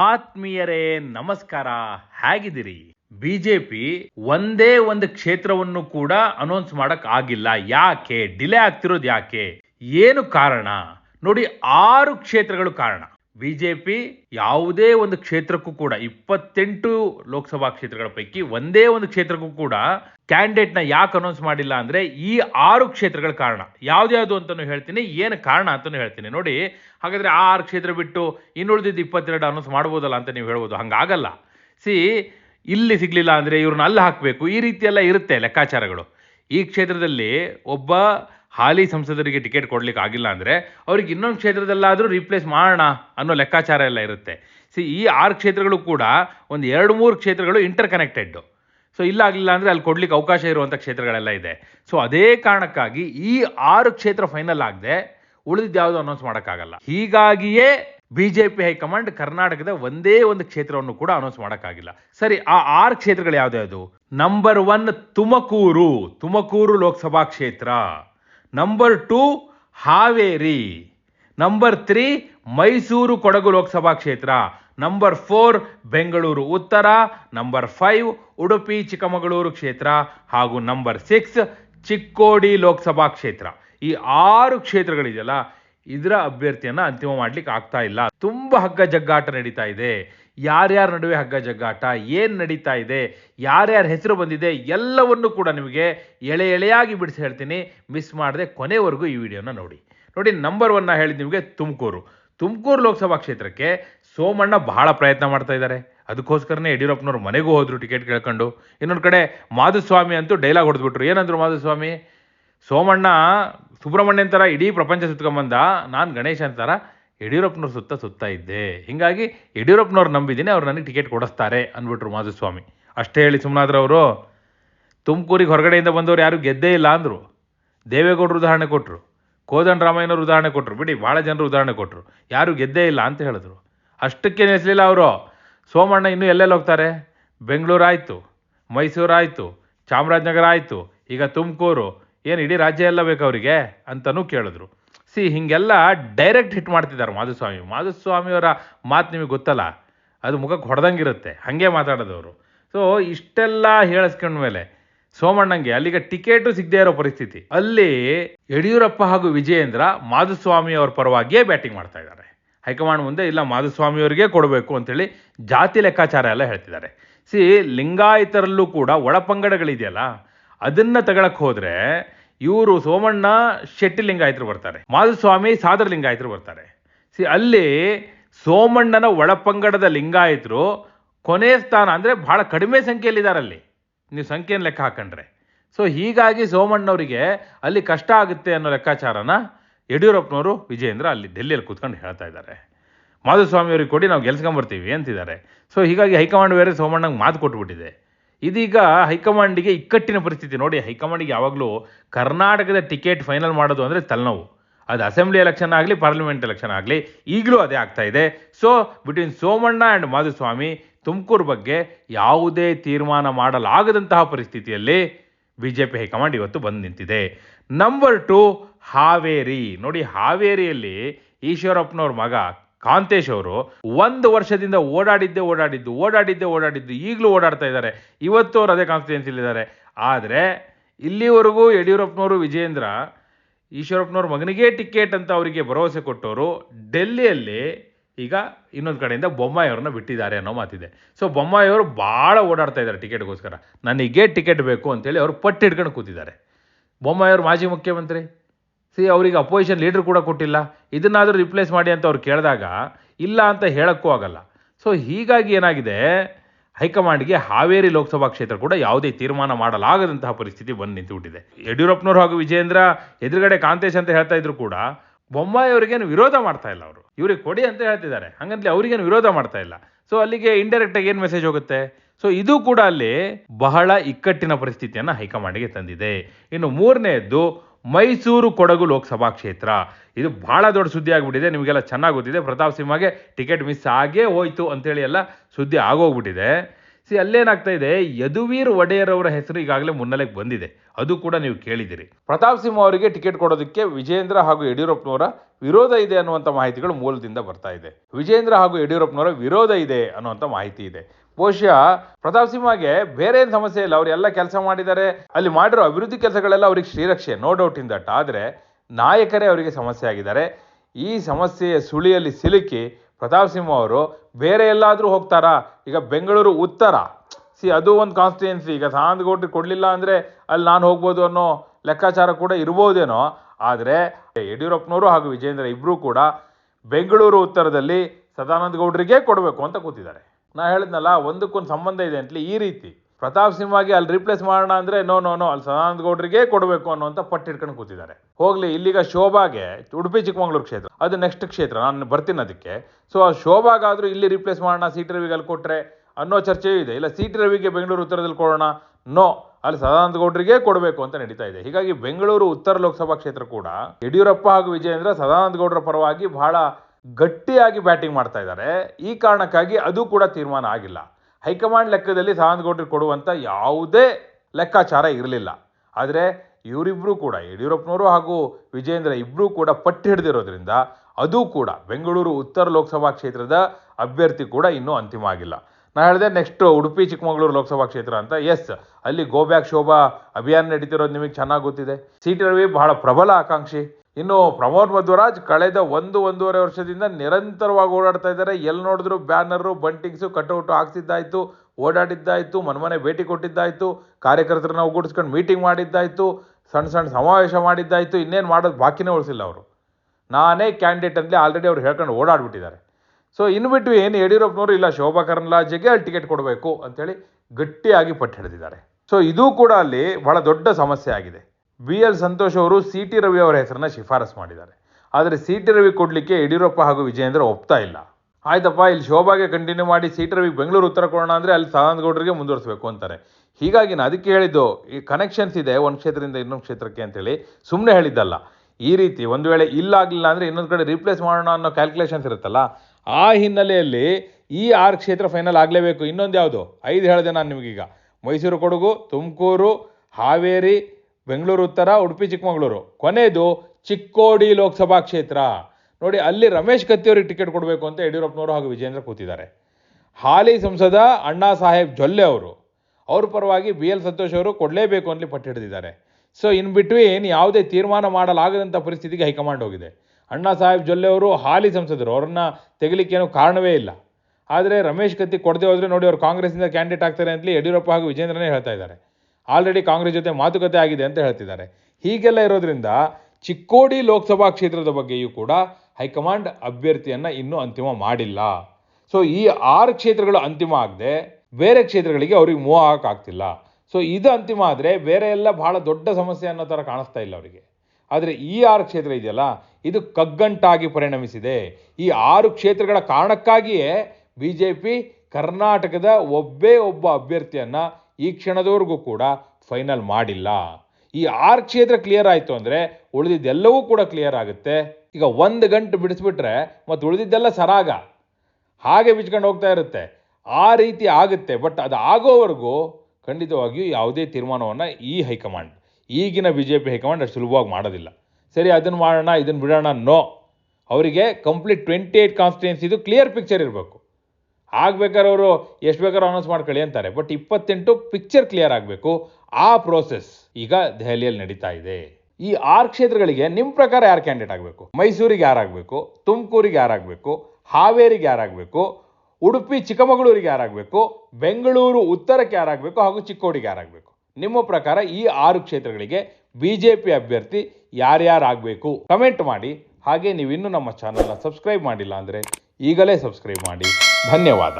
ಆತ್ಮೀಯರೇ, ನಮಸ್ಕಾರ. ಹೇಗಿದ್ದೀರಿ? ಬಿಜೆಪಿ ಒಂದೇ ಒಂದು ಕ್ಷೇತ್ರವನ್ನು ಕೂಡ ಅನೌನ್ಸ್ ಮಾಡಕ್ ಆಗಿಲ್ಲ. ಯಾಕೆ? ಡಿಲೇ ಆಗ್ತಿರೋದು ಯಾಕೆ? ಏನು ಕಾರಣ? ನೋಡಿ, ಆರು ಕ್ಷೇತ್ರಗಳು ಕಾರಣ. ಬಿಜೆಪಿ ಯಾವುದೇ ಒಂದು ಕ್ಷೇತ್ರಕ್ಕೂ ಕೂಡ ಇಪ್ಪತ್ತೆಂಟು ಲೋಕಸಭಾ ಕ್ಷೇತ್ರಗಳ ಪೈಕಿ ಒಂದೇ ಒಂದು ಕ್ಷೇತ್ರಕ್ಕೂ ಕೂಡ ಕ್ಯಾಂಡಿಡೇಟ್ನ ಯಾಕೆ ಅನೌನ್ಸ್ ಮಾಡಿಲ್ಲ ಅಂದರೆ ಈ ಆರು ಕ್ಷೇತ್ರಗಳ ಕಾರಣ. ಯಾವ್ದ್ಯಾವುದು ಅಂತಲೂ ಹೇಳ್ತೀನಿ, ಏನು ಕಾರಣ ಅಂತಲೂ ಹೇಳ್ತೀನಿ. ನೋಡಿ, ಹಾಗಾದರೆ ಆ ಆರು ಕ್ಷೇತ್ರ ಬಿಟ್ಟು ಇನ್ನುಳಿದಿದ್ದು ಇಪ್ಪತ್ತೆರಡು ಅನೌನ್ಸ್ ಮಾಡ್ಬೋದಲ್ಲ ಅಂತ ನೀವು ಹೇಳ್ಬೋದು. ಹಂಗಾಗಲ್ಲ. ಸಿ ಇಲ್ಲಿ ಸಿಗಲಿಲ್ಲ ಅಂದರೆ ಇವ್ರನ್ನ ಅಲ್ಲಿ ಹಾಕಬೇಕು. ಈ ರೀತಿಯೆಲ್ಲ ಇರುತ್ತೆ ಲೆಕ್ಕಾಚಾರಗಳು. ಈ ಕ್ಷೇತ್ರದಲ್ಲಿ ಒಬ್ಬ ಹಾಲಿ ಸಂಸದರಿಗೆ ಟಿಕೆಟ್ ಕೊಡ್ಲಿಕ್ಕೆ ಆಗಿಲ್ಲ ಅಂದರೆ ಅವ್ರಿಗೆ ಇನ್ನೊಂದು ಕ್ಷೇತ್ರದಲ್ಲಾದರೂ ರೀಪ್ಲೇಸ್ ಮಾಡೋಣ ಅನ್ನೋ ಲೆಕ್ಕಾಚಾರ ಎಲ್ಲ ಇರುತ್ತೆ. ಸಿ ಈ ಆರು ಕ್ಷೇತ್ರಗಳು ಕೂಡ ಒಂದು ಎರಡು ಮೂರು ಕ್ಷೇತ್ರಗಳು ಇಂಟರ್ ಕನೆಕ್ಟೆಡ್ಡು ಸೊ ಇಲ್ಲ ಆಗಲಿಲ್ಲ ಅಂದ್ರೆ ಅಲ್ಲಿ ಕೊಡ್ಲಿಕ್ಕೆ ಅವಕಾಶ ಇರುವಂಥ ಕ್ಷೇತ್ರಗಳೆಲ್ಲ ಇದೆ. ಸೊ ಅದೇ ಕಾರಣಕ್ಕಾಗಿ ಈ ಆರು ಕ್ಷೇತ್ರ ಫೈನಲ್ ಆಗದೆ ಉಳಿದಿದ್ದು ಯಾವುದು ಅನೌನ್ಸ್ ಮಾಡೋಕ್ಕಾಗಲ್ಲ. ಹೀಗಾಗಿಯೇ ಬಿ ಜೆ ಪಿ ಹೈಕಮಾಂಡ್ ಕರ್ನಾಟಕದ ಒಂದೇ ಒಂದು ಕ್ಷೇತ್ರವನ್ನು ಕೂಡ ಅನೌನ್ಸ್ ಮಾಡೋಕ್ಕಾಗಿಲ್ಲ. ಸರಿ, ಆ ಆರು ಕ್ಷೇತ್ರಗಳು ಯಾವುದ್ಯಾವುದು ನಂಬರ್ ಒನ್ ತುಮಕೂರು. ತುಮಕೂರು ಲೋಕಸಭಾ ಕ್ಷೇತ್ರ. Number two Haveri. Number three Mysuru Kodagu Lok Sabha ಕ್ಷೇತ್ರ. ನಂಬರ್ ಫೋರ್ ಬೆಂಗಳೂರು ಉತ್ತರ. ನಂಬರ್ ಫೈವ್ ಉಡುಪಿ, ಚಿಕ್ಕಮಗಳೂರು ಕ್ಷೇತ್ರ. ಹಾಗೂ ನಂಬರ್ ಸಿಕ್ಸ್ ಚಿಕ್ಕೋಡಿ ಲೋಕಸಭಾ ಕ್ಷೇತ್ರ. ಈ ಆರು ಕ್ಷೇತ್ರಗಳಿದೆಯಲ್ಲ ಇದರ ಅಭ್ಯರ್ಥಿಯನ್ನ ಅಂತಿಮ ಮಾಡ್ಲಿಕ್ಕೆ ಆಗ್ತಾ ಇಲ್ಲ. ತುಂಬಾ ಹಗ್ಗ ಜಗ್ಗಾಟ ನಡೀತಾ ಇದೆ. ಯಾರ್ಯಾರ ನಡುವೆ ಹಗ್ಗ ಜಗ್ಗಾಟ, ಏನು ನಡೀತಾ ಇದೆ, ಯಾರ್ಯಾರ ಹೆಸರು ಬಂದಿದೆ, ಎಲ್ಲವನ್ನು ಕೂಡ ನಿಮಗೆ ಎಳೆ ಎಳೆಯಾಗಿ ಬಿಡಿಸಿ ಹೇಳ್ತೀನಿ. ಮಿಸ್ ಮಾಡದೆ ಕೊನೆವರೆಗೂ ಈ ವಿಡಿಯೋನ ನೋಡಿ. ನೋಡಿ ನಂಬರ್ ಒನ್ ಹೇಳಿದ ನಿಮಗೆ ತುಮಕೂರು. ತುಮಕೂರು ಲೋಕಸಭಾ ಕ್ಷೇತ್ರಕ್ಕೆ ಸೋಮಣ್ಣ ಬಹಳ ಪ್ರಯತ್ನ ಮಾಡ್ತಾ ಇದ್ದಾರೆ. ಅದಕ್ಕೋಸ್ಕರನೇ ಯಡಿಯೂರಪ್ಪನವ್ರು ಮನೆಗೂ ಹೋದರು ಟಿಕೆಟ್ ಕೇಳ್ಕೊಂಡು. ಇನ್ನೊಂದು ಕಡೆ ಮಾಧುಸ್ವಾಮಿ ಅಂತೂ ಡೈಲಾಗ್ ಹೊಡೆದ್ಬಿಟ್ರು. ಏನಂದ್ರು ಮಾಧುಸ್ವಾಮಿ? ಸೋಮಣ್ಣ ಸುಬ್ರಹ್ಮಣ್ಯನ್ ಥರ ಇಡೀ ಪ್ರಪಂಚ ಸುತ್ಕೊಂಬಂದ ನಾನು ಗಣೇಶ್ ಅಂತಾರ ಯಡಿಯೂರಪ್ಪನವ್ರ ಸುತ್ತ ಸುತ್ತ ಇದ್ದೆ. ಹಿಂಗಾಗಿ ಯಡಿಯೂರಪ್ಪನವ್ರು ನಂಬಿದ್ದೀನಿ, ಅವ್ರು ನನಗೆ ಟಿಕೆಟ್ ಕೊಡಿಸ್ತಾರೆ ಅಂದ್ಬಿಟ್ರು ಮಾಧುಸ್ವಾಮಿ. ಅಷ್ಟೇ ಹೇಳಿ ಸುಮ್ಮನಾದ್ರವರು ತುಮಕೂರಿಗೆ ಹೊರಗಡೆಯಿಂದ ಬಂದವರು ಯಾರು ಗೆದ್ದೇ ಇಲ್ಲ ಅಂದರು. ದೇವೇಗೌಡರು ಉದಾಹರಣೆ ಕೊಟ್ಟರು ಕೋದಂಡ ರಾಮಯ್ಯನವ್ರು ಉದಾಹರಣೆ ಕೊಟ್ಟರು ಬಿಡಿ, ಭಾಳ ಜನರು ಉದಾಹರಣೆ ಕೊಟ್ಟರು ಯಾರು ಗೆದ್ದೇ ಇಲ್ಲ ಅಂತ ಹೇಳಿದ್ರು. ಅಷ್ಟಕ್ಕೆ ನೆನೆಸಲಿಲ್ಲ ಅವರು. ಸೋಮಣ್ಣ ಇನ್ನೂ ಎಲ್ಲೆಲ್ಲಿ ಹೋಗ್ತಾರೆ? ಬೆಂಗಳೂರು ಆಯಿತು ಮೈಸೂರು ಆಯಿತು ಚಾಮರಾಜನಗರ ಆಯಿತು, ಈಗ ತುಮಕೂರು. ಏನು ಇಡೀ ರಾಜ್ಯ ಎಲ್ಲ ಬೇಕು ಅವರಿಗೆ ಅಂತಲೂ ಕೇಳಿದ್ರು. ಸಿ, ಹಿಂಗೆಲ್ಲ ಡೈರೆಕ್ಟ್ ಹಿಟ್ ಮಾಡ್ತಿದ್ದಾರೆ ಮಾಧುಸ್ವಾಮಿ. ಮಾಧುಸ್ವಾಮಿಯವರ ಮಾತು ನಿಮಗೆ ಗೊತ್ತಲ್ಲ? ಅದು ಮುಖಕ್ಕೆ ಹೊಡೆದಂಗಿರುತ್ತೆ. ಹಾಗೆ ಮಾತಾಡೋದವರು. ಸೊ ಇಷ್ಟೆಲ್ಲ ಹೇಳಿಸ್ಕೊಂಡ್ಮೇಲೆ ಸೋಮಣ್ಣಂಗೆ ಅಲ್ಲಿಗೆ ಟಿಕೆಟು ಸಿಗದೇ ಇರೋ ಪರಿಸ್ಥಿತಿ. ಅಲ್ಲಿ ಯಡಿಯೂರಪ್ಪ ಹಾಗೂ ವಿಜಯೇಂದ್ರ ಮಾಧುಸ್ವಾಮಿ ಅವ್ರ ಪರವಾಗಿಯೇ ಬ್ಯಾಟಿಂಗ್ ಮಾಡ್ತಾ ಇದ್ದಾರೆ. ಹೈಕಮಾಂಡ್ ಮುಂದೆ ಇಲ್ಲ ಮಾಧುಸ್ವಾಮಿ ಅವರಿಗೆ ಕೊಡಬೇಕು ಅಂತೇಳಿ ಜಾತಿ ಲೆಕ್ಕಾಚಾರ ಎಲ್ಲ ಹೇಳ್ತಿದ್ದಾರೆ. ಸಿ, ಲಿಂಗಾಯತರಲ್ಲೂ ಕೂಡ ಒಳಪಂಗಡಗಳಿದೆಯಲ್ಲ, ಅದನ್ನ ತಗೊಳಕ್ಕೆ ಹೋದ್ರೆ ಇವರು ಸೋಮಣ್ಣ ಶೆಟ್ಟಿ ಲಿಂಗಾಯತರು ಬರ್ತಾರೆ, ಮಾಧುಸ್ವಾಮಿ ಸಾದರ ಲಿಂಗಾಯತರು ಬರ್ತಾರೆ. ಸಿ, ಅಲ್ಲಿ ಸೋಮಣ್ಣನ ಒಳಪಂಗಡದ ಲಿಂಗಾಯತರು ಕೊನೆ ಸ್ಥಾನ ಅಂದರೆ ಬಹಳ ಕಡಿಮೆ ಸಂಖ್ಯೆಯಲ್ಲಿದ್ದಾರೆ ಅಲ್ಲಿ. ನೀವು ಸಂಖ್ಯೆಯನ್ನು ಲೆಕ್ಕ ಹಾಕೊಂಡ್ರೆ. ಸೊ ಹೀಗಾಗಿ ಸೋಮಣ್ಣವರಿಗೆ ಅಲ್ಲಿ ಕಷ್ಟ ಆಗುತ್ತೆ ಅನ್ನೋ ಲೆಕ್ಕಾಚಾರನ ಯಡಿಯೂರಪ್ಪನವರು, ವಿಜಯೇಂದ್ರ ಅಲ್ಲಿ ಡೆಲ್ಲಿಯಲ್ಲಿ ಕೂತ್ಕೊಂಡು ಹೇಳ್ತಾ ಇದ್ದಾರೆ. ಮಾಧುಸ್ವಾಮಿ ಅವ್ರಿಗೆ ಕೊಡಿ, ನಾವು ಗೆಲ್ಸ್ಕೊಂಬರ್ತೀವಿ ಅಂತಿದ್ದಾರೆ. ಸೊ ಹೀಗಾಗಿ ಹೈಕಮಾಂಡ್ ಬೇರೆ ಸೋಮಣ್ಣಂಗೆ ಮಾತು ಕೊಟ್ಬಿಟ್ಟಿದೆ. ಇದೀಗ ಹೈಕಮಾಂಡಿಗೆ ಇಕ್ಕಟ್ಟಿನ ಪರಿಸ್ಥಿತಿ. ನೋಡಿ, ಹೈಕಮಾಂಡಿಗೆ ಯಾವಾಗಲೂ ಕರ್ನಾಟಕದ ಟಿಕೆಟ್ ಫೈನಲ್ ಮಾಡೋದು ಅಂದರೆ ತಲೆನೋವು. ಅದು ಅಸೆಂಬ್ಲಿ ಎಲೆಕ್ಷನ್ ಆಗಲಿ, ಪಾರ್ಲಿಮೆಂಟ್ ಎಲೆಕ್ಷನ್ ಆಗಲಿ, ಈಗಲೂ ಅದೇ ಆಗ್ತಾ ಇದೆ. So between Somanna and Madhuswamy, Tumakuru ಬಗ್ಗೆ ಯಾವುದೇ ತೀರ್ಮಾನ ಮಾಡಲಾಗದಂತಹ ಪರಿಸ್ಥಿತಿಯಲ್ಲಿ ಬಿ ಜೆ ಪಿ ಹೈಕಮಾಂಡ್ ಇವತ್ತು ಬಂದು ನಿಂತಿದೆ. Number two Haveri. ನೋಡಿ, ಹಾವೇರಿಯಲ್ಲಿ ಈಶ್ವರಪ್ಪನವ್ರ ಮಗ ಕಾಂತೇಶ್ ಅವರು ಒಂದು ವರ್ಷದಿಂದ ಓಡಾಡಿದ್ದೇ ಓಡಾಡಿದ್ದು ಓಡಾಡಿದ್ದೇ ಓಡಾಡಿದ್ದು, ಈಗಲೂ ಓಡಾಡ್ತಾ ಇದ್ದಾರೆ. ಇವತ್ತು ಅವ್ರು ಅದೇ ಕಾನ್ಸ್ಟಿಟ್ಯೂನ್ಸಿಲಿದ್ದಾರೆ ಆದರೆ ಇಲ್ಲಿವರೆಗೂ ಯಡಿಯೂರಪ್ಪನವರು ವಿಜೇಂದ್ರ ಈಶ್ವರಪ್ಪನವ್ರ ಮಗನಿಗೆ ಟಿಕೆಟ್ ಅಂತ ಅವರಿಗೆ ಭರವಸೆ ಕೊಟ್ಟವರು ಡೆಲ್ಲಿಯಲ್ಲಿ ಈಗ ಇನ್ನೊಂದು ಕಡೆಯಿಂದ ಬೊಮ್ಮಾಯಿ ಅವ್ರನ್ನ ಬಿಟ್ಟಿದ್ದಾರೆ ಅನ್ನೋ ಮಾತಿದೆ. ಸೊ ಬೊಮ್ಮಾಯಿಯವರು ಭಾಳ ಓಡಾಡ್ತಾ ಇದ್ದಾರೆ ಟಿಕೆಟ್ಗೋಸ್ಕರ. ನನಗೆ ಟಿಕೆಟ್ ಬೇಕು ಅಂತೇಳಿ ಅವರು ಪಟ್ಟು ಹಿಡ್ಕೊಂಡು ಕೂತಿದ್ದಾರೆ. ಬೊಮ್ಮಾಯಿ ಅವರು ಮಾಜಿ ಮುಖ್ಯಮಂತ್ರಿ. ಸಿ, ಅವರಿಗೆ ಅಪೋಸಿಷನ್ ಲೀಡರ್ ಕೂಡ ಕೊಟ್ಟಿಲ್ಲ. ಇದನ್ನಾದರೂ ರಿಪ್ಲೇಸ್ ಮಾಡಿ ಅಂತ ಅವ್ರು ಕೇಳಿದಾಗ, ಇಲ್ಲ ಅಂತ ಹೇಳೋಕ್ಕೂ ಆಗಲ್ಲ. ಸೊ ಹೀಗಾಗಿ ಏನಾಗಿದೆ? ಹೈಕಮಾಂಡ್ಗೆ ಹಾವೇರಿ ಲೋಕಸಭಾ ಕ್ಷೇತ್ರ ಕೂಡ ಯಾವುದೇ ತೀರ್ಮಾನ ಮಾಡಲಾಗದಂತಹ ಪರಿಸ್ಥಿತಿ ಬಂದು ನಿಂತುಬಿಟ್ಟಿದೆ. ಯಡಿಯೂರಪ್ಪನವರು ಹಾಗೂ ವಿಜೇಂದ್ರ ಎದುರುಗಡೆ ಕಾಂತೇಶ್ ಅಂತ ಹೇಳ್ತಾ ಇದ್ರು ಕೂಡ, ಬೊಮ್ಮಾಯಿ ಅವರಿಗೇನು ವಿರೋಧ ಮಾಡ್ತಾ ಇಲ್ಲ ಅವರು. ಇವ್ರಿಗೆ ಕೊಡಿ ಅಂತ ಹೇಳ್ತಿದ್ದಾರೆ. ಹಾಗಂತಲೇ ಅವರಿಗೇನು ವಿರೋಧ ಮಾಡ್ತಾ ಇಲ್ಲ. ಸೊ ಅಲ್ಲಿಗೆ ಇಂಡೈರೆಕ್ಟ್ ಆಗಿ ಏನು ಮೆಸೇಜ್ ಹೋಗುತ್ತೆ? ಸೊ ಇದು ಕೂಡ ಅಲ್ಲಿ ಬಹಳ ಇಕ್ಕಟ್ಟಿನ ಪರಿಸ್ಥಿತಿಯನ್ನು ಹೈಕಮಾಂಡ್ಗೆ ತಂದಿದೆ. ಇನ್ನು ಮೂರನೆಯದ್ದು ಮೈಸೂರು ಕೊಡಗು ಲೋಕಸಭಾ ಕ್ಷೇತ್ರ. ಇದು ಬಹಳ ದೊಡ್ಡ ಸುದ್ದಿ ಆಗಿಬಿಟ್ಟಿದೆ. ನಿಮಗೆಲ್ಲ ಚೆನ್ನಾಗಿ ಗೊತ್ತಿದೆ. ಪ್ರತಾಪ್ ಸಿಂಹಗೆ ಟಿಕೆಟ್ ಮಿಸ್ ಆಗೇ ಹೋಯಿತು ಅಂತೇಳಿ ಎಲ್ಲ ಸುದ್ದಿ ಆಗೋಗ್ಬಿಟ್ಟಿದೆ. ಸಿ, ಅಲ್ಲೇನಾಗ್ತಾ ಇದೆ? ಯದುವೀರ್ ಒಡೆಯರ್ ಅವರ ಹೆಸರು ಈಗಾಗಲೇ ಮುನ್ನೆಲೆಗೆ ಬಂದಿದೆ. ಅದು ಕೂಡ ನೀವು ಕೇಳಿದಿರಿ. ಪ್ರತಾಪ್ ಸಿಂಹ ಅವರಿಗೆ ಟಿಕೆಟ್ ಕೊಡೋದಕ್ಕೆ ವಿಜೇಂದ್ರ ಹಾಗೂ ಯಡಿಯೂರಪ್ಪನವರ ವಿರೋಧ ಇದೆ ಅನ್ನುವಂಥ ಮಾಹಿತಿಗಳು ಮೂಲದಿಂದ ಬರ್ತಾ ಇದೆ. ವಿಜೇಂದ್ರ ಹಾಗೂ ಯಡಿಯೂರಪ್ಪನವರ ವಿರೋಧ ಇದೆ ಅನ್ನುವಂಥ ಮಾಹಿತಿ ಇದೆ. ಬಹುಶಃ ಪ್ರತಾಪ್ ಸಿಂಹಗೆ ಬೇರೆ ಏನು ಸಮಸ್ಯೆ ಇಲ್ಲ, ಅವ್ರು ಎಲ್ಲ ಕೆಲಸ ಮಾಡಿದ್ದಾರೆ. ಅಲ್ಲಿ ಮಾಡಿರೋ ಅಭಿವೃದ್ಧಿ ಕೆಲಸಗಳೆಲ್ಲ ಅವ್ರಿಗೆ ಶ್ರೀರಕ್ಷೆ ನೋ ಡೌಟ್ ಇನ್ ದಟ್ ಆದರೆ ನಾಯಕರೇ ಅವರಿಗೆ ಸಮಸ್ಯೆ ಆಗಿದ್ದಾರೆ. ಈ ಸಮಸ್ಯೆಯ ಸುಳಿಯಲ್ಲಿ ಸಿಲುಕಿ ಪ್ರತಾಪ್ ಸಿಂಹ ಅವರು ಬೇರೆ ಎಲ್ಲಾದರೂ ಹೋಗ್ತಾರಾ? ಈಗ ಬೆಂಗಳೂರು ಉತ್ತರ. ಸಿ ಅದು ಒಂದು ಕಾನ್ಸ್ಟಿಟ್ಯೂನ್ಸಿ ಈಗ ಸಾಂದ್ಗೋಟಿ ಕೊಡಲಿಲ್ಲ ಅಂದರೆ ಅಲ್ಲಿ ನಾನು ಹೋಗ್ಬೋದು ಅನ್ನೋ ಲೆಕ್ಕಾಚಾರ ಕೂಡ ಇರ್ಬೋದೇನೋ. ಆದರೆ ಯಡಿಯೂರಪ್ಪನವರು ಹಾಗೂ ವಿಜೇಂದ್ರ ಇಬ್ಬರೂ ಕೂಡ ಬೆಂಗಳೂರು ಉತ್ತರದಲ್ಲಿ ಸದಾನಂದ ಗೌಡರಿಗೆ ಕೊಡಬೇಕು ಅಂತ ಕೂತಿದ್ದಾರೆ. ನಾ ಹೇಳಿದ್ನಲ್ಲ, ಒಂದಕ್ಕೊಂದು ಸಂಬಂಧ ಇದೆ ಅಂತಲೇ ಈ ರೀತಿ. ಪ್ರತಾಪ್ ಸಿಂಹಾಗೆ ಅಲ್ಲಿ ರಿಪ್ಲೇಸ್ ಮಾಡೋಣ ಅಂದರೆ ನೋ ನೋ ನೋ ಅಲ್ಲಿ ಸದಾನಂದ ಗೌಡರಿಗೆ ಕೊಡಬೇಕು ಅನ್ನೋಂಥ ಪಟ್ಟು ಹಿಡ್ಕೊಂಡು ಕೂತಿದ್ದಾರೆ. ಹೋಗ್ಲಿ, ಇಲ್ಲಿಗ ಶೋಭಾಗೆ ಉಡುಪಿ, ಚಿಕ್ಕಮಗಳೂರು ಕ್ಷೇತ್ರ, ಅದು ನೆಕ್ಸ್ಟ್ ಕ್ಷೇತ್ರ, ನಾನು ಬರ್ತೀನಿ ಅದಕ್ಕೆ. ಸೊ ಆ ಶೋಭಾಗಾದರೂ ಇಲ್ಲಿ ರಿಪ್ಲೇಸ್ ಮಾಡೋಣ ಸಿ ಟಿ ರವಿಗೆ ಅಲ್ಲಿ ಕೊಟ್ಟರೆ ಅನ್ನೋ ಚರ್ಚೆಯೂ ಇದೆ. ಇಲ್ಲ ಸಿ ಟಿ ರವಿಗೆ ಬೆಂಗಳೂರು ಉತ್ತರದಲ್ಲಿ ಕೊಡೋಣ ನೋ ಅಲ್ಲಿ ಸದಾನಂದ ಗೌಡರಿಗೆ ಕೊಡಬೇಕು ಅಂತ ನಡೀತಾ ಇದೆ. ಹೀಗಾಗಿ ಬೆಂಗಳೂರು ಉತ್ತರ ಲೋಕಸಭಾ ಕ್ಷೇತ್ರ ಕೂಡ ಯಡಿಯೂರಪ್ಪ ಹಾಗೂ ವಿಜಯೇಂದ್ರ ಸದಾನಂದ ಗೌಡರ ಪರವಾಗಿ ಬಹಳ ಗಟ್ಟಿಯಾಗಿ ಬ್ಯಾಟಿಂಗ್ ಮಾಡ್ತಾ ಇದ್ದಾರೆ. ಈ ಕಾರಣಕ್ಕಾಗಿ ಅದು ಕೂಡ ತೀರ್ಮಾನ ಆಗಿಲ್ಲ. ಹೈಕಮಾಂಡ್ ಲೆಕ್ಕದಲ್ಲಿ ಸದಾನಂದ ಗೌಡರಿಗೆ ಕೊಡುವಂಥ ಯಾವುದೇ ಲೆಕ್ಕಾಚಾರ ಇರಲಿಲ್ಲ. ಆದರೆ ಇವರಿಬ್ಬರು ಕೂಡ, ಯಡಿಯೂರಪ್ಪನವರು ಹಾಗೂ ವಿಜೇಂದ್ರ ಇಬ್ಬರೂ ಕೂಡ ಪಟ್ಟು ಹಿಡಿದಿರೋದ್ರಿಂದ ಅದು ಕೂಡ ಬೆಂಗಳೂರು ಉತ್ತರ ಲೋಕಸಭಾ ಕ್ಷೇತ್ರದ ಅಭ್ಯರ್ಥಿ ಕೂಡ ಇನ್ನೂ ಅಂತಿಮ ಆಗಿಲ್ಲ. ನಾನು ಹೇಳಿದೆ ನೆಕ್ಸ್ಟ್ ಉಡುಪಿ, ಚಿಕ್ಕಮಗಳೂರು ಲೋಕಸಭಾ ಕ್ಷೇತ್ರ ಅಂತ. ಎಸ್ ಅಲ್ಲಿ ಗೋ ಬ್ಯಾಕ್ ಶೋಭಾ ಅಭಿಯಾನ ನಡೀತಿರೋದು ನಿಮಗೆ ಚೆನ್ನಾಗಿ ಗೊತ್ತಿದೆ. ಸಿ ರವಿ ಬಹಳ ಪ್ರಬಲ ಆಕಾಂಕ್ಷಿ. ಇನ್ನು ಪ್ರಮೋದ್ ಮಧ್ವರಾಜ್ ಕಳೆದ ಒಂದು ಒಂದೂವರೆ ವರ್ಷದಿಂದ ನಿರಂತರವಾಗಿ ಓಡಾಡ್ತಾ ಇದ್ದಾರೆ. ಎಲ್ಲಿ ನೋಡಿದ್ರು ಬ್ಯಾನರು, ಬಂಟಿಂಗ್ಸು, ಕಟೌಟು ಹಾಕ್ತಿದ್ದಾಯಿತು ಓಡಾಡಿದ್ದಾಯಿತು ಮನೆ ಭೇಟಿ ಕೊಟ್ಟಿದ್ದಾಯಿತು, ಕಾರ್ಯಕರ್ತರನ್ನ ಒಗ್ಗೂಡಿಸ್ಕೊಂಡು ಮೀಟಿಂಗ್ ಮಾಡಿದ್ದಾಯಿತು ಸಣ್ಣ ಸಣ್ಣ ಸಮಾವೇಶ ಮಾಡಿದ್ದಾಯಿತು, ಇನ್ನೇನು ಮಾಡೋದು ಬಾಕಿನೇ ಉಳಿಸಿಲ್ಲ ಅವರು. ನಾನೇ ಕ್ಯಾಂಡಿಡೇಟ್ ಅಂತಲೇ ಆಲ್ರೆಡಿ ಅವ್ರು ಹೇಳ್ಕೊಂಡು ಓಡಾಡ್ಬಿಟ್ಟಿದ್ದಾರೆ. ಸೊ ಇನ್ಬಿಟ್ಟು ಏನು ಯಡಿಯೂರಪ್ಪನವರು, ಇಲ್ಲ ಶೋಭಾ ಕರಂದ್ಲಾಜೆಗೆ ಅಲ್ಲಿ ಟಿಕೆಟ್ ಕೊಡಬೇಕು ಅಂಥೇಳಿ ಗಟ್ಟಿಯಾಗಿ ಪಟ್ಟು ಹಿಡಿದಿದ್ದಾರೆ ಸೊ ಇದು ಕೂಡ ಅಲ್ಲಿ ಬಹಳ ದೊಡ್ಡ ಸಮಸ್ಯೆ ಆಗಿದೆ. ಬಿ ಎಲ್ ಸಂತೋಷ್ ಅವರು ಸಿ ಟಿ ರವಿ ಅವರ ಹೆಸರನ್ನ ಶಿಫಾರಸು ಮಾಡಿದ್ದಾರೆ. ಆದರೆ ಸಿ ಟಿ ರವಿ ಕೊಡಲಿಕ್ಕೆ ಯಡಿಯೂರಪ್ಪ ಹಾಗೂ ವಿಜಯೇಂದ್ರ ಒಪ್ತಾ ಇಲ್ಲ. ಆಯ್ತಪ್ಪ, ಇಲ್ಲಿ ಶೋಭಾಗೆ ಕಂಟಿನ್ಯೂ ಮಾಡಿ ಸಿ ಟಿ ರವಿಗೆ ಬೆಂಗಳೂರು ಉತ್ತರ ಕೊಡೋಣ ಅಂದರೆ ಅಲ್ಲಿ ಸದಾನಂದ ಗೌಡರಿಗೆ ಮುಂದುವರಿಸಬೇಕು ಅಂತಾರೆ. ಹೀಗಾಗಿ ನಾನು ಅದಕ್ಕೆ ಹೇಳಿದ್ದು, ಈ ಕನೆಕ್ಷನ್ಸ್ ಇದೆ ಒಂದು ಕ್ಷೇತ್ರದಿಂದ ಇನ್ನೊಂದು ಕ್ಷೇತ್ರಕ್ಕೆ ಅಂತೇಳಿ ಸುಮ್ಮನೆ ಹೇಳಿದ್ದಲ್ಲ. ಈ ರೀತಿ ಒಂದು ವೇಳೆ ಇಲ್ಲಾಗಲಿಲ್ಲ ಅಂದರೆ ಇನ್ನೊಂದು ಕಡೆ ರೀಪ್ಲೇಸ್ ಮಾಡೋಣ ಅನ್ನೋ ಕ್ಯಾಲ್ಕುಲೇಷನ್ಸ್ ಇರುತ್ತಲ್ಲ, ಆ ಹಿನ್ನೆಲೆಯಲ್ಲಿ ಈ ಆರು ಕ್ಷೇತ್ರ ಫೈನಲ್ ಆಗಲೇಬೇಕು. ಇನ್ನೊಂದು ಯಾವುದು? ಐದು ಹೇಳಿದೆ ನಾನು ನಿಮಗೀಗ. ಮೈಸೂರು ಕೊಡಗು, ತುಮಕೂರು, ಹಾವೇರಿ ಬೆಂಗಳೂರು ಉತ್ತರ, ಉಡುಪಿ, ಚಿಕ್ಕಮಗಳೂರು. ಕೊನೆಯದು ಚಿಕ್ಕೋಡಿ ಲೋಕಸಭಾ ಕ್ಷೇತ್ರ. ನೋಡಿ, ಅಲ್ಲಿ ರಮೇಶ್ ಕತ್ತಿಯವ್ರಿಗೆ ಟಿಕೆಟ್ ಕೊಡಬೇಕು ಅಂತ ಯಡಿಯೂರಪ್ಪನವರು ಹಾಗೂ ವಿಜೇಂದ್ರ ಕೂತಿದ್ದಾರೆ. ಹಾಲಿ ಸಂಸದ ಅಣ್ಣಾ ಸಾಹೇಬ್ ಜೊಲ್ಲೆ ಅವರು, ಅವ್ರ ಪರವಾಗಿ ಬಿ ಎಲ್ ಸಂತೋಷ್ ಅವರು ಕೊಡಲೇಬೇಕು ಅಂತಲಿ ಪಟ್ಟು ಹಿಡಿದಿದ್ದಾರೆ. ಸೊ ಇನ್ ಬಿಟ್ವೀನ್ ಯಾವುದೇ ತೀರ್ಮಾನ ಮಾಡಲಾಗದಂಥ ಪರಿಸ್ಥಿತಿಗೆ ಹೈಕಮಾಂಡ್ ಹೋಗಿದೆ. ಅಣ್ಣಾ ಸಾಹೇಬ್ ಜೊಲ್ಲೆ ಅವರು ಹಾಲಿ ಸಂಸದರು, ಅವ್ರನ್ನ ತೆಗಲಿಕ್ಕೇನು ಕಾರಣವೇ ಇಲ್ಲ. ಆದರೆ ರಮೇಶ್ ಕತ್ತಿ ಕೊಡದೆ ಹೋದರೆ ನೋಡಿ, ಅವ್ರು ಕಾಂಗ್ರೆಸ್ನಿಂದ ಕ್ಯಾಂಡಿಡೇಟ್ ಆಗ್ತಾರೆ ಅಂತಲೇ ಯಡಿಯೂರಪ್ಪ ಹಾಗೂ ವಿಜೇಂದ್ರನೇ ಹೇಳ್ತಾ ಇದ್ದಾರೆ. ಆಲ್ರೆಡಿ ಕಾಂಗ್ರೆಸ್ ಜೊತೆ ಮಾತುಕತೆ ಆಗಿದೆ ಅಂತ ಹೇಳ್ತಿದ್ದಾರೆ. ಹೀಗೆಲ್ಲ ಇರೋದ್ರಿಂದ ಚಿಕ್ಕೋಡಿ ಲೋಕಸಭಾ ಕ್ಷೇತ್ರದ ಬಗ್ಗೆಯೂ ಕೂಡ ಹೈಕಮಾಂಡ್ ಅಭ್ಯರ್ಥಿಯನ್ನು ಇನ್ನೂ ಅಂತಿಮ ಮಾಡಿಲ್ಲ. ಸೊ ಈ ಆರು ಕ್ಷೇತ್ರಗಳು ಅಂತಿಮ ಆಗದೆ ಬೇರೆ ಕ್ಷೇತ್ರಗಳಿಗೆ ಅವ್ರಿಗೆ ಮೂವ್ ಆಗಕ್ಕಾಗ್ತಿಲ್ಲ. ಸೊ ಇದು ಅಂತಿಮ ಆದರೆ ಬೇರೆ ಎಲ್ಲ ಬಹಳ ದೊಡ್ಡ ಸಮಸ್ಯೆ ಅನ್ನೋ ಥರ ಕಾಣಿಸ್ತಾ ಇಲ್ಲ ಅವರಿಗೆ. ಆದರೆ ಈ ಆರು ಕ್ಷೇತ್ರ ಇದೆಯಲ್ಲ, ಇದು ಕಗ್ಗಂಟಾಗಿ ಪರಿಣಮಿಸಿದೆ. ಈ ಆರು ಕ್ಷೇತ್ರಗಳ ಕಾರಣಕ್ಕಾಗಿಯೇ ಬಿ ಜೆ ಪಿ ಕರ್ನಾಟಕದ ಒಬ್ಬೇ ಒಬ್ಬ ಅಭ್ಯರ್ಥಿಯನ್ನು ಈ ಕ್ಷಣದವರೆಗೂ ಕೂಡ ಫೈನಲ್ ಮಾಡಿಲ್ಲ. ಈ ಆರು ಕ್ಷೇತ್ರ ಕ್ಲಿಯರ್ ಆಯಿತು ಅಂದರೆ ಉಳಿದಿದ್ದೆಲ್ಲವೂ ಕೂಡ ಕ್ಲಿಯರ್ ಆಗುತ್ತೆ. ಈಗ ಒಂದು ಗಂಟೆ ಬಿಡಿಸ್ಬಿಟ್ರೆ ಮತ್ತು ಉಳಿದಿದ್ದೆಲ್ಲ ಸರಾಗ. ಹಾಗೆ ಬಿಚ್ಕೊಂಡು ಹೋಗ್ತಾ ಇರುತ್ತೆ. ಆ ರೀತಿ ಆಗುತ್ತೆ. ಬಟ್ ಅದು ಆಗೋವರೆಗೂ ಖಂಡಿತವಾಗಿಯೂ ಯಾವುದೇ ತೀರ್ಮಾನವನ್ನು ಈ ಹೈಕಮಾಂಡ್, ಈಗಿನ ಬಿ ಜೆ ಪಿ ಹೈಕಮಾಂಡ್ ಅಷ್ಟು ಸುಲಭವಾಗಿ ಮಾಡೋದಿಲ್ಲ. ಸರಿ ಅದನ್ನು ಮಾಡೋಣ ಇದನ್ನು ಬಿಡೋಣ, ನೋ. ಅವರಿಗೆ ಕಂಪ್ಲೀಟ್ ಟ್ವೆಂಟಿ ಏಯ್ಟ್ ಕಾನ್ಸ್ಟಿಟ್ಯೂನ್ಸಿದು ಕ್ಲಿಯರ್ ಪಿಕ್ಚರ್ ಇರಬೇಕು. ಆಗ್ಬೇಕಾದ್ರೆ ಅವರು ಎಷ್ಟು ಬೇಕಾದ್ರೂ ಅನೌನ್ಸ್ ಮಾಡ್ಕೊಳ್ಳಿ ಅಂತಾರೆ. ಬಟ್ ಇಪ್ಪತ್ತೆಂಟು ಪಿಕ್ಚರ್ ಕ್ಲಿಯರ್ ಆಗಬೇಕು. ಆ ಪ್ರೋಸೆಸ್ ಈಗ ದೆಹಲಿಯಲ್ಲಿ ನಡೀತಾ ಇದೆ. ಈ ಆರು ಕ್ಷೇತ್ರಗಳಿಗೆ ನಿಮ್ಮ ಪ್ರಕಾರ ಯಾರು ಕ್ಯಾಂಡಿಡೇಟ್ ಆಗಬೇಕು? ಮೈಸೂರಿಗೆ ಯಾರಾಗಬೇಕು ತುಮಕೂರಿಗೆ ಯಾರಾಗಬೇಕು ಹಾವೇರಿಗೆ ಯಾರಾಗಬೇಕು ಉಡುಪಿ, ಚಿಕ್ಕಮಗಳೂರಿಗೆ ಯಾರಾಗಬೇಕು ಬೆಂಗಳೂರು, ಉತ್ತರಕ್ಕೆ ಯಾರಾಗಬೇಕು ಹಾಗೂ ಚಿಕ್ಕೋಡಿಗೆ ಯಾರಾಗಬೇಕು ನಿಮ್ಮ ಪ್ರಕಾರ ಈ ಆರು ಕ್ಷೇತ್ರಗಳಿಗೆ ಬಿ ಜೆ ಪಿ ಅಭ್ಯರ್ಥಿ ಯಾರ್ಯಾರಾಗಬೇಕು ಕಮೆಂಟ್ ಮಾಡಿ. ಹಾಗೆ ನೀವಿನ್ನೂ ನಮ್ಮ ಚಾನಲ್ನ ಸಬ್ಸ್ಕ್ರೈಬ್ ಮಾಡಿಲ್ಲ ಅಂದರೆ ಈಗಲೇ ಸಬ್ಸ್ಕ್ರೈಬ್ ಮಾಡಿ. ಧನ್ಯವಾದ